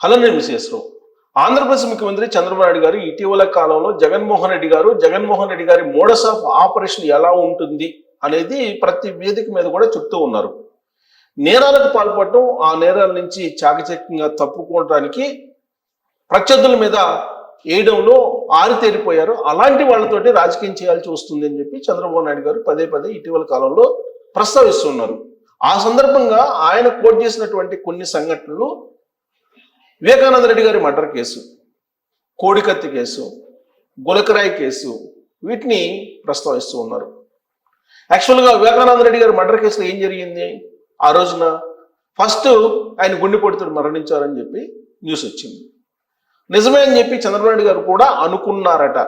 Hello నేను ఆంధ్రప్రదేశ్ ముఖ్యమంత్రి చంద్రబాబు నాయుడు గారు ఇటీవల కాలంలో జగన్మోహన్ రెడ్డి గారు జగన్మోహన్ రెడ్డి గారి మోడస్ ఆఫ్ ఆపరేషన్ ఎలా ఉంటుంది అనేది ప్రతి వేదిక మీద కూడా చెప్తూ ఉన్నారు. నేరాలకు పాల్పడటం ఆ నేరాల నుంచి చాకచక్యంగా తప్పుకోవడానికి ప్రత్యర్థుల మీద వేయడంలో ఆరితేరిపోయారు. అలాంటి వాళ్ళతోటి రాజకీయం చేయాల్సి వస్తుంది అని చెప్పి చంద్రబాబు నాయుడు గారు పదే పదే ఇటీవల కాలంలో ప్రస్తావిస్తున్నారు. ఆ సందర్భంగా ఆయన కోట్ చేసినటువంటి కొన్ని సంఘటనలు వివేకానంద రెడ్డి గారి మర్డర్ కేసు కోడికత్తి కేసు గులకరాయి కేసు వీటిని ప్రస్తావిస్తూ ఉన్నారు. యాక్చువల్గా వివేకానంద రెడ్డి గారి మర్డర్ కేసులో ఏం జరిగింది? ఆ రోజున ఫస్ట్ ఆయన గుండెపోటుతో మరణించారని చెప్పి న్యూస్ వచ్చింది. నిజమే అని చెప్పి చంద్రబాబు నాయుడు గారు కూడా అనుకున్నారట.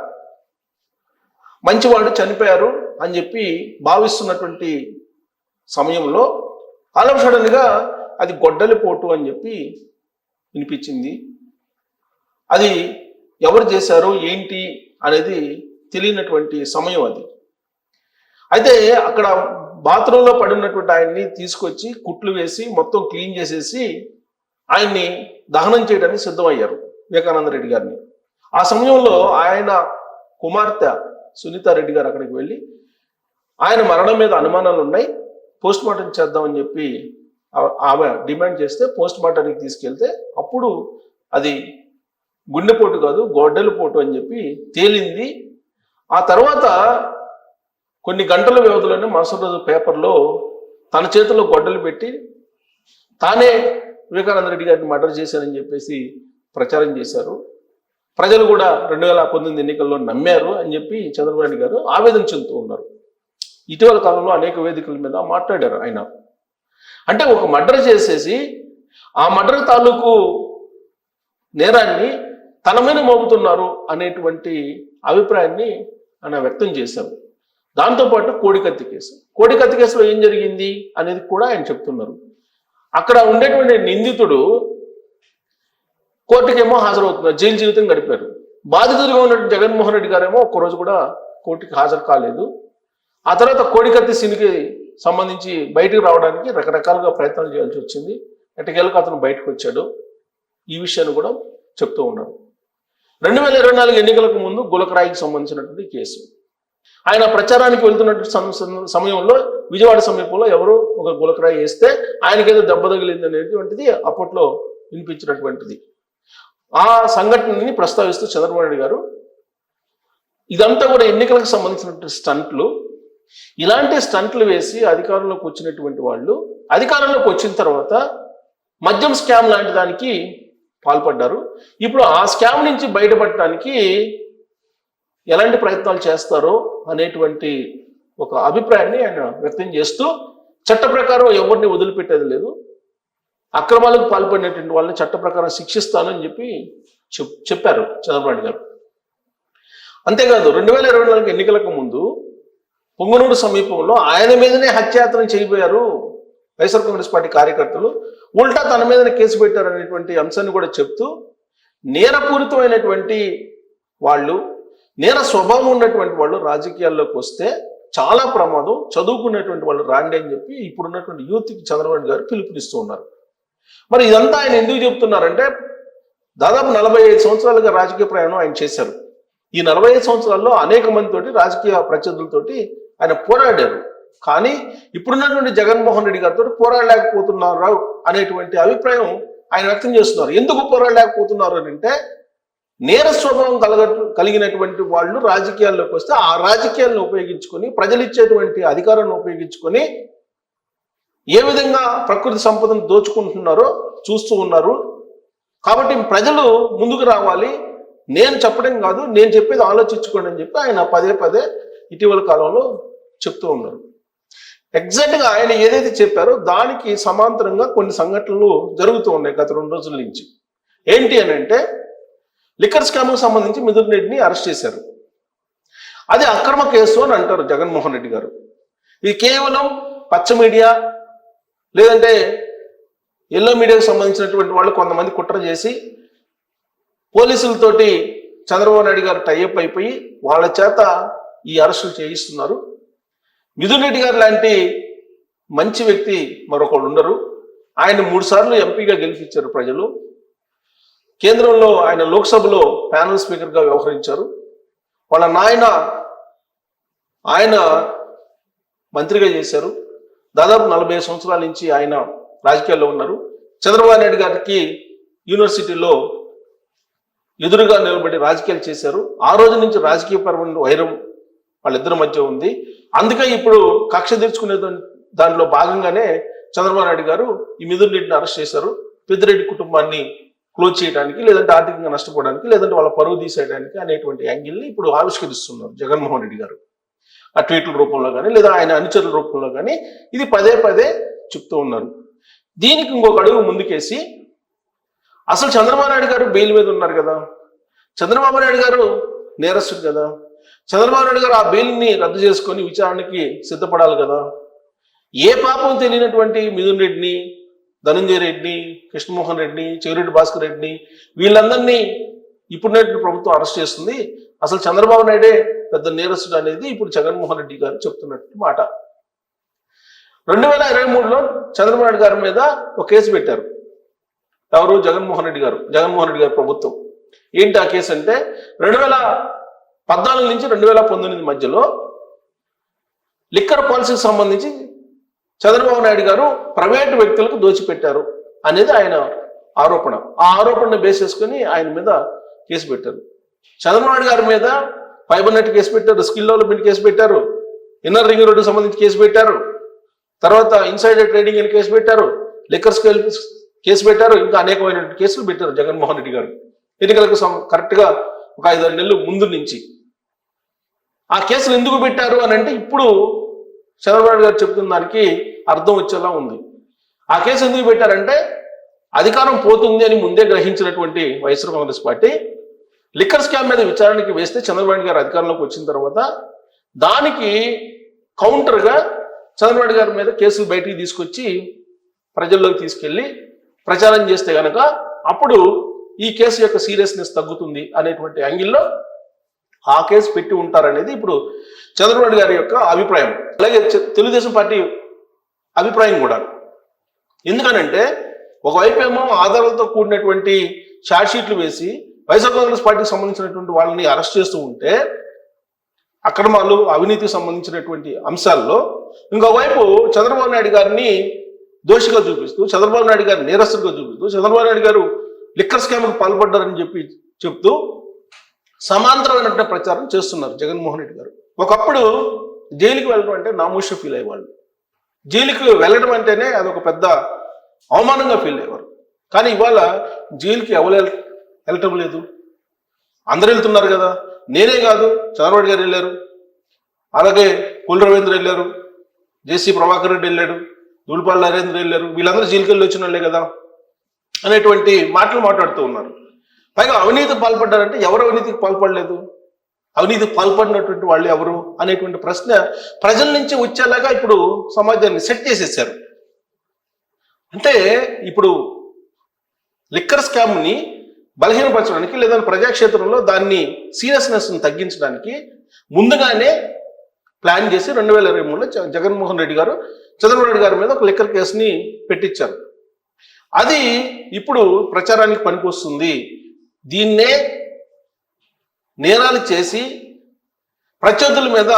మంచివాడు చనిపోయారు అని చెప్పి భావిస్తున్నటువంటి సమయంలో ఆల్ సడన్గా అది గొడ్డలి పోటు అని చెప్పి వినిపించింది. అది ఎవరు చేశారు ఏంటి అనేది తెలియనటువంటి సమయం అది. అయితే అక్కడ బాత్రూంలో పడి ఉన్నటువంటి ఆయన్ని తీసుకొచ్చి కుట్లు వేసి మొత్తం క్లీన్ చేసేసి ఆయన్ని దహనం చేయడానికి సిద్ధమయ్యారు వివేకానంద రెడ్డి గారిని. ఆ సమయంలో ఆయన కుమార్తె సునీత రెడ్డి గారు అక్కడికి వెళ్ళి ఆయన మరణం మీద అనుమానాలు ఉన్నాయి పోస్ట్ మార్టం చేద్దామని చెప్పి ఆమె డిమాండ్ చేస్తే పోస్ట్ మార్టానికి తీసుకెళ్తే అప్పుడు అది గుండెపోటు కాదు గొడ్డల పోటు అని చెప్పి తేలింది. ఆ తర్వాత కొన్ని గంటల వ్యవధిలోనే మరుసటి రోజు పేపర్లో తన చేతిలో గొడ్డలు పెట్టి తానే వివేకానంద రెడ్డి గారిని మర్డర్ చేశారని చెప్పేసి ప్రచారం చేశారు. ప్రజలు కూడా రెండు వేల పంతొమ్మిది ఎన్నికల్లో నమ్మారు అని చెప్పి చంద్రబాబు నాయుడు గారు ఆవేదన చెందుతూ ఉన్నారు. ఇటీవల కాలంలో అనేక వేదికల మీద మాట్లాడారు ఆయన. అంటే ఒక మర్డర్ చేసేసి ఆ మర్డర్ తాలూకు నేరాన్ని తన మీద మోపుతున్నారు అనేటువంటి అభిప్రాయాన్ని ఆయన వ్యక్తం చేశారు. దాంతోపాటు కోడికత్తి కేసు. కోడికత్తి కేసులో ఏం జరిగింది అనేది కూడా ఆయన చెప్తున్నారు. అక్కడ ఉండేటువంటి నిందితుడు కోర్టుకేమో హాజరవుతున్నారు జైలు జీవితం గడిపారు. బాధితుడిగా ఉన్న జగన్మోహన్ రెడ్డి గారేమో ఒక్కరోజు కూడా కోర్టుకి హాజరు కాలేదు. ఆ తర్వాత కోడికత్తి సినికి సంబంధించి బయటకు రావడానికి రకరకాలుగా ప్రయత్నాలు చేయాల్సి వచ్చింది. ఎట్టకేళ్ళకు అతను బయటకు వచ్చాడు. ఈ విషయాన్ని కూడా చెప్తూ ఉన్నాడు. రెండు వేల ఇరవై నాలుగు ఎన్నికలకు ముందు గులకరాయికి సంబంధించినటువంటి కేసు. ఆయన ప్రచారానికి వెళ్తున్నటువంటి సం- సమయంలో విజయవాడ సమీపంలో ఎవరు ఒక గులకరాయి వేస్తే ఆయనకేదో దెబ్బ తగిలింది అనేటువంటిది అప్పట్లో వినిపించినటువంటిది. ఆ సంఘటనని ప్రస్తావిస్తూ చంద్రబాబు నాయుడు గారు ఇదంతా కూడా ఎన్నికలకు సంబంధించినటువంటి స్టంట్లు. ఇలాంటి స్టంట్లు వేసి అధికారంలోకి వచ్చినటువంటి వాళ్ళు అధికారంలోకి వచ్చిన తర్వాత మద్యం స్కామ్ లాంటి దానికి పాల్పడ్డారు. ఇప్పుడు ఆ స్కామ్ నుంచి బయటపడటానికి ఎలాంటి ప్రయత్నాలు చేస్తారో అనేటువంటి ఒక అభిప్రాయాన్ని ఆయన వ్యక్తం చేస్తూ చట్ట ప్రకారం ఎవరిని వదిలిపెట్టేది లేదు. అక్రమాలకు పాల్పడినటువంటి వాళ్ళని చట్ట ప్రకారం శిక్షిస్తానని చెప్పి చెప్- చెప్పారు చంద్రబాబు గారు. అంతేకాదు రెండు వేల ఇరవై నాలుగు ఎన్నికలకు ముందు పొంగనూరు సమీపంలో ఆయన మీదనే హత్యాయత్నం చేయబోయారు వైఎస్ఆర్ కాంగ్రెస్ పార్టీ కార్యకర్తలు. ఉల్టా తన మీదనే కేసు పెట్టారు అనేటువంటి అంశాన్ని కూడా చెప్తూ నేరపూరితమైనటువంటి వాళ్ళు నేర స్వభావం ఉన్నటువంటి వాళ్ళు రాజకీయాల్లోకి వస్తే చాలా ప్రమాదం. చదువుకున్నటువంటి వాళ్ళు రాండి అని చెప్పి ఇప్పుడున్నటువంటి యూత్కి చంద్రబాబు గారు పిలుపునిస్తూ ఉన్నారు. మరి ఇదంతా ఆయన ఎందుకు చెప్తున్నారంటే దాదాపు నలభై ఐదు సంవత్సరాలుగా రాజకీయ ప్రయాణం ఆయన చేశారు. ఈ నలభై ఐదు సంవత్సరాల్లో అనేక మందితోటి రాజకీయ ప్రత్యర్థులతోటి ఆయన పోరాడారు. కానీ ఇప్పుడున్నటువంటి జగన్మోహన్ రెడ్డి గారితో పోరాడలేకపోతున్నారు అనేటువంటి అభిప్రాయం ఆయన వ్యక్తం చేస్తున్నారు. ఎందుకు పోరాడలేకపోతున్నారు అని అంటే నేర స్వభావం కలగ కలిగినటువంటి వాళ్ళు రాజకీయాల్లోకి వస్తే ఆ రాజకీయాలను ఉపయోగించుకొని ప్రజలు ఇచ్చేటువంటి అధికారాన్ని ఉపయోగించుకొని ఏ విధంగా ప్రకృతి సంపదను దోచుకుంటున్నారో చూస్తూ ఉన్నారు. కాబట్టి ప్రజలు ముందుకు రావాలి. నేను చెప్పడం కాదు నేను చెప్పేది ఆలోచించుకోండి అని చెప్పి ఆయన పదే పదే ఇటీవల కాలంలో చెప్తూ ఉన్నారు. ఎగ్జాక్ట్గా ఆయన ఏదైతే చెప్పారో దానికి సమాంతరంగా కొన్ని సంఘటనలు జరుగుతూ ఉన్నాయి గత రెండు రోజుల నుంచి. ఏంటి అని అంటే లిక్కర్ స్కామ్కు సంబంధించి మిథున్ రెడ్డిని అరెస్ట్ చేశారు. అది అక్రమ కేసు అని అంటారు జగన్మోహన్ రెడ్డి గారు. ఇది కేవలం పచ్చ మీడియా లేదంటే ఎల్లో మీడియాకు సంబంధించినటువంటి వాళ్ళు కొంతమంది కుట్ర చేసి పోలీసులతోటి చంద్రబాబు నాయుడు గారు టైఅప్ అయిపోయి వాళ్ళ చేత ఈ అరెస్టులు చేయిస్తున్నారు. మిథున్ రెడ్డి గారు లాంటి మంచి వ్యక్తి మరొకళ్ళు ఉండరు. ఆయన మూడు సార్లు ఎంపీగా గెలిపించారు ప్రజలు. కేంద్రంలో ఆయన లోక్సభలో ప్యానల్ స్పీకర్గా వ్యవహరించారు. వాళ్ళ నాయన ఆయన మంత్రిగా చేశారు. దాదాపు నలభై సంవత్సరాల నుంచి ఆయన రాజకీయాల్లో ఉన్నారు. చంద్రబాబు నాయుడు గారికి యూనివర్సిటీలో ఎదురుగా నిలబడి రాజకీయాలు చేశారు. ఆ రోజు నుంచి రాజకీయపరమైన వైరం వాళ్ళిద్దరి మధ్య ఉంది. అందుకే ఇప్పుడు కక్ష తీర్చుకునే దానిలో భాగంగానే చంద్రబాబు నాయుడు గారు ఈ మిథున్ రెడ్డిని అరెస్ట్ చేశారు. పెద్దిరెడ్డి కుటుంబాన్ని క్లోజ్ చేయడానికి లేదంటే ఆర్థికంగా నష్టపోవడానికి లేదంటే వాళ్ళ పరువు తీసేయడానికి అనేటువంటి యాంగిల్ని ఇప్పుడు ఆవిష్కరిస్తున్నారు జగన్మోహన్ రెడ్డి గారు. ఆ ట్వీట్ల రూపంలో కానీ లేదా ఆయన అనుచరుల రూపంలో కానీ ఇది పదే పదే చెప్తూ ఉన్నారు. దీనికి ఇంకొక అడుగు ముందుకేసి అసలు చంద్రబాబు నాయుడు గారు బెయిల్ మీద ఉన్నారు కదా. చంద్రబాబు నాయుడు గారు నేరస్తుడు కదా. చంద్రబాబు నాయుడు గారు ఆ బెయిల్ని రద్దు చేసుకొని విచారణకి సిద్ధపడాలి కదా? ఏ పాపం తెలియనటువంటి మిథున్ రెడ్డిని ధనంజయ రెడ్డిని కృష్ణమోహన్ రెడ్డిని చెవిరెడ్డి భాస్కర్ రెడ్డిని వీళ్ళందరినీ ఇప్పుడున్నటువంటి ప్రభుత్వం అరెస్ట్ చేస్తుంది. అసలు చంద్రబాబు నాయుడే పెద్ద నేరస్తుడు అనేది ఇప్పుడు జగన్మోహన్ రెడ్డి గారు చెప్తున్నట్టు మాట. రెండు వేల ఇరవై మూడులో చంద్రబాబు నాయుడు గారి మీద ఒక కేసు పెట్టారు. ఎవరు? జగన్మోహన్ రెడ్డి గారు. జగన్మోహన్ రెడ్డి గారి ప్రభుత్వం. ఏంటి ఆ కేసు అంటే రెండు వేల పద్నాలుగు నుంచి రెండు వేల పంతొమ్మిది మధ్యలో లిక్కర్ పాలసీకి సంబంధించి చంద్రబాబు నాయుడు గారు ప్రైవేటు వ్యక్తులకు దోచిపెట్టారు అనేది ఆయన ఆరోపణ. ఆ ఆరోపణను బేస్ చేసుకుని ఆయన మీద కేసు పెట్టారు. చంద్రబాబు నాయుడు గారి మీద ఫైబర్ నెట్ కేసు పెట్టారు స్కిల్ డెవలప్మెంట్ కేసు పెట్టారు ఇన్నర్ రింగ్ రోడ్డు సంబంధించి కేసు పెట్టారు తర్వాత ఇన్సైడర్ ట్రేడింగ్ అని కేసు పెట్టారు లిక్కర్ స్కేల్ కేసు పెట్టారు ఇంకా అనేకమైన కేసులు పెట్టారు జగన్మోహన్ రెడ్డి గారు. ఎన్నికలకు సం- కరెక్ట్గా ఒక ఐదారు నెలలు ముందు నుంచి. ఆ కేసులు ఎందుకు పెట్టారు అని అంటే ఇప్పుడు చంద్రబాబు గారు చెప్తున్న దానికి అర్థం వచ్చేలా ఉంది. ఆ కేసు ఎందుకు పెట్టారంటే అధికారం పోతుంది అని ముందే గ్రహించినటువంటి YSR Congress party liquor scam మీద విచారణకి వేస్తే చంద్రబాబు గారు అధికారంలోకి వచ్చిన తర్వాత దానికి కౌంటర్గా చంద్రబాబు గారి మీద కేసులు బయటికి తీసుకొచ్చి ప్రజల్లోకి తీసుకెళ్ళి ప్రచారం చేస్తే కనుక అప్పుడు ఈ కేసు యొక్క సీరియస్నెస్ తగ్గుతుంది అనేటువంటి యాంగిల్లో ఆ కేసు పెట్టి ఉంటారనేది ఇప్పుడు చంద్రబాబు గారి యొక్క అభిప్రాయం. అలాగే తెలుగుదేశం పార్టీ అభిప్రాయం కూడా. ఎందుకనంటే ఒకవైపు ఏమో ఆధారాలతో కూడినటువంటి ఛార్జ్ షీట్లు వేసి వైఎస్ఆర్ కాంగ్రెస్ పార్టీకి సంబంధించినటువంటి వాళ్ళని అరెస్ట్ చేస్తూ ఉంటే అక్రమాలు అవినీతికి సంబంధించినటువంటి అంశాల్లో ఇంకోవైపు చంద్రబాబు నాయుడు గారిని దోషిగా చూపిస్తూ చంద్రబాబు నాయుడు గారిని నేరస్తుడిగా చూపిస్తూ చంద్రబాబు నాయుడు గారు లిక్కర్ స్కామ్కి పాల్పడ్డారని చెప్పి చెప్తూ సమాంతరమైనటువంటి ప్రచారం చేస్తున్నారు జగన్మోహన్ రెడ్డి గారు. ఒకప్పుడు జైలుకి వెళ్ళడం అంటే నామూష ఫీల్ అయ్యేవాళ్ళు. జైలుకి వెళ్ళడం అంటేనే అదొక పెద్ద అవమానంగా ఫీల్ అయ్యేవారు. కానీ ఇవాళ జైలుకి ఎవరు వెళ్ళటం లేదు. అందరూ వెళ్తున్నారు కదా. నేనే కాదు చంద్రబాబు గారు వెళ్ళారు. అలాగే కుల రవీంద్ర వెళ్ళారు. జేసీ ప్రభాకర్ రెడ్డి వెళ్ళాడు. దూల్పాల్ నరేంద్ర వెళ్ళారు. వీళ్ళందరూ జైలుకి వెళ్ళి వచ్చిన వాళ్ళే కదా. అనేటువంటి మాటలు మాట్లాడుతూ ఉన్నారు. పైగా అవినీతి పాల్పడ్డారంటే ఎవరు అవినీతికి పాల్పడలేదు? అవినీతికి పాల్పడినటువంటి వాళ్ళు ఎవరు అనేటువంటి ప్రశ్న ప్రజల నుంచి వచ్చేలాగా ఇప్పుడు సమాజాన్ని సెట్ చేసేసారు. అంటే ఇప్పుడు లిక్కర్ స్కామ్ని బలహీనపరచడానికి లేదా ప్రజాక్షేత్రంలో దాన్ని సీరియస్నెస్ను తగ్గించడానికి ముందుగానే ప్లాన్ చేసి రెండు వేల ఇరవై మూడులో జగన్మోహన్ రెడ్డి గారు చంద్రబాబు రెడ్డి గారి మీద ఒక లిక్కర్ కేసుని పెట్టించారు. అది ఇప్పుడు ప్రచారానికి పనికొస్తుంది. దీన్నే నేరాలు చేసి ప్రత్యర్థుల మీద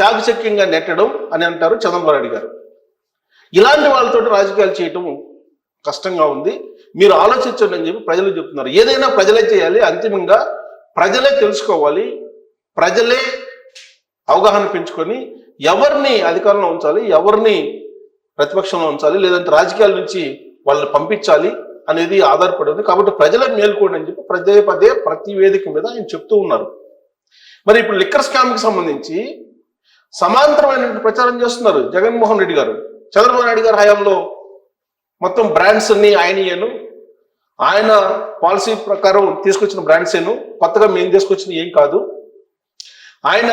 చాకచక్యంగా నెట్టడం అని అంటారు చంద్రబాబు నాయుడు గారు. ఇలాంటి వాళ్ళతో రాజకీయాలు చేయటం కష్టంగా ఉంది. మీరు ఆలోచించండి అని చెప్పి ప్రజలు చెప్తున్నారు. ఏదైనా ప్రజలే చేయాలి. అంతిమంగా ప్రజలే తెలుసుకోవాలి. ప్రజలే అవగాహన పెంచుకొని ఎవరిని అధికారంలో ఉంచాలి? ఎవరిని ప్రతిపక్షంలో ఉంచాలి? లేదంటే రాజకీయాల నుంచి వాళ్ళని పంపించాలి అనేది ఆధారపడి ఉంది కాబట్టి ప్రజలను మేల్కోండి అని చెప్పి పదే పదే ప్రతి వేదిక మీద ఆయన చెప్తూ ఉన్నారు. మరి ఇప్పుడు లిక్కర్ స్కామ్కి సంబంధించి సమాంతరమైన ప్రచారం చేస్తున్నారు జగన్మోహన్ రెడ్డి గారు. చంద్రబాబు నాయుడు గారి హయాంలో మొత్తం బ్రాండ్స్ అన్ని ఆయనయేను ఆయన పాలసీ ప్రకారం తీసుకొచ్చిన బ్రాండ్స్ ఏను. కొత్తగా మేము తీసుకొచ్చిన ఏం కాదు. ఆయన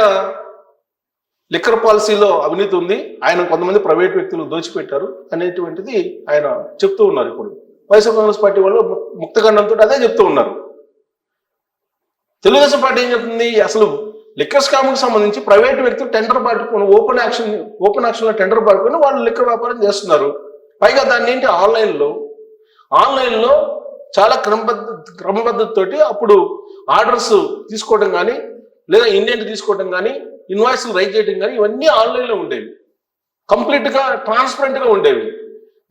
లిక్కర్ పాలసీలో అవినీతి ఉంది. ఆయన కొంతమంది ప్రైవేట్ వ్యక్తులు దోచిపెట్టారు అనేటువంటిది ఆయన చెప్తూ ఉన్నారు ఇప్పుడు. వైఎస్ఆర్ కాంగ్రెస్ పార్టీ వాళ్ళు ము- ముక్తఖండంతో అదే చెప్తూ ఉన్నారు. తెలుగుదేశం పార్టీ ఏం చెప్తుంది? అసలు లిక్కర్ స్కామ్కి సంబంధించి ప్రైవేట్ వ్యక్తులు టెండర్ పట్టుకొని ఓపెన్ యాక్షన్ ఓపెన్ యాక్షన్లో టెండర్ పట్టుకుని వాళ్ళు లిక్కర్ వ్యాపారం చేస్తున్నారు. పైగా దాన్ని ఏంటి? ఆన్లైన్లో ఆన్లైన్లో చాలా క్రమబద్ధ క్రమబద్ధతతోటి అప్పుడు ఆర్డర్స్ తీసుకోవడం కానీ లేదా ఇండియన్ తీసుకోవడం కానీ ఇన్వాయిస్లు రైట్ చేయడం కానీ ఇవన్నీ ఆన్లైన్లో ఉండేవి. కంప్లీట్గా ట్రాన్స్పరెంట్గా ఉండేవి.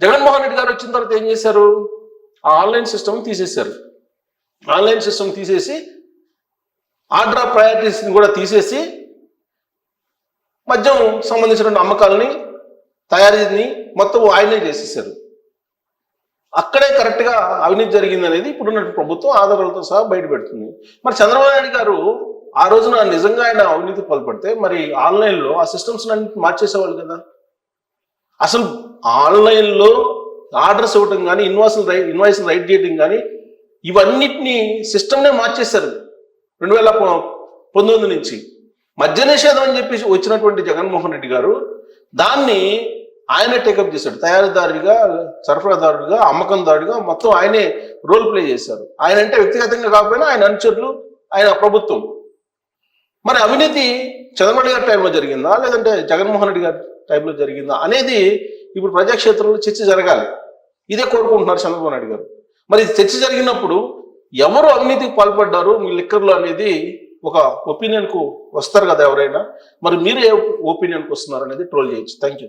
జగన్మోహన్ రెడ్డి గారు వచ్చిన తర్వాత ఏం చేశారు? ఆ ఆన్లైన్ సిస్టమ్ తీసేశారు. ఆన్లైన్ సిస్టమ్ తీసేసి ఆర్డర్ ఆఫ్ ప్రయారిటీస్ని కూడా తీసేసి మద్యం సంబంధించిన అమ్మకాలని తయారీని మొత్తం ఆయనే చేసేసారు అక్కడే కరెక్ట్గా అవినీతి జరిగింది అనేది ఇప్పుడున్న ప్రభుత్వం ఆధారాలతో సహా బయటపెడుతుంది. మరి చంద్రబాబు నాయుడు గారు ఆ రోజున నిజంగా ఆయన అవినీతి పాల్పడితే మరి ఆన్లైన్లో ఆ సిస్టమ్స్ అన్నింటిని మార్చేసేవాళ్ళు కదా. అసలు ఆన్లైన్లో ఆర్డర్స్ ఇవ్వటం కానీ ఇన్వాయిస్ రైట్ ఇన్వాయిస్ రైట్ చేయటం కానీ ఇవన్నిటిని సిస్టమ్నే మార్చేశారు. రెండు వేల పంతొమ్మిది నుంచి. మద్య నిషేధం అని చెప్పి వచ్చినటువంటి జగన్మోహన్ రెడ్డి గారు దాన్ని ఆయన టేకప్ చేశాడు. తయారీదారుడిగా సరఫరాదారుడిగా అమ్మకందారుడిగా మొత్తం ఆయనే రోల్ ప్లే చేశారు. ఆయన అంటే వ్యక్తిగతంగా కాకపోయినా ఆయన అనుచరులు ఆయన ప్రభుత్వం. మరి అవినీతి చంద్రబాబు గారి టైంలో జరిగిందా? లేదంటే జగన్మోహన్ రెడ్డి గారి టైంలో జరిగిందా? అనేది ఇప్పుడు ప్రజాక్షేత్రంలో చర్చ జరగాలి. ఇదే కోరుకుంటున్నారు చంద్రబాబు నాయుడు గారు. మరి ఇది చర్చ జరిగినప్పుడు ఎవరు అవినీతికి పాల్పడ్డారు? మీ లిక్కర్లు అనేది ఒక ఒపీనియన్కు వస్తారు కదా ఎవరైనా? మరి మీరు ఏ ఒపీనియన్కి వస్తున్నారు అనేది ట్రోల్ చేయొచ్చు. Thank you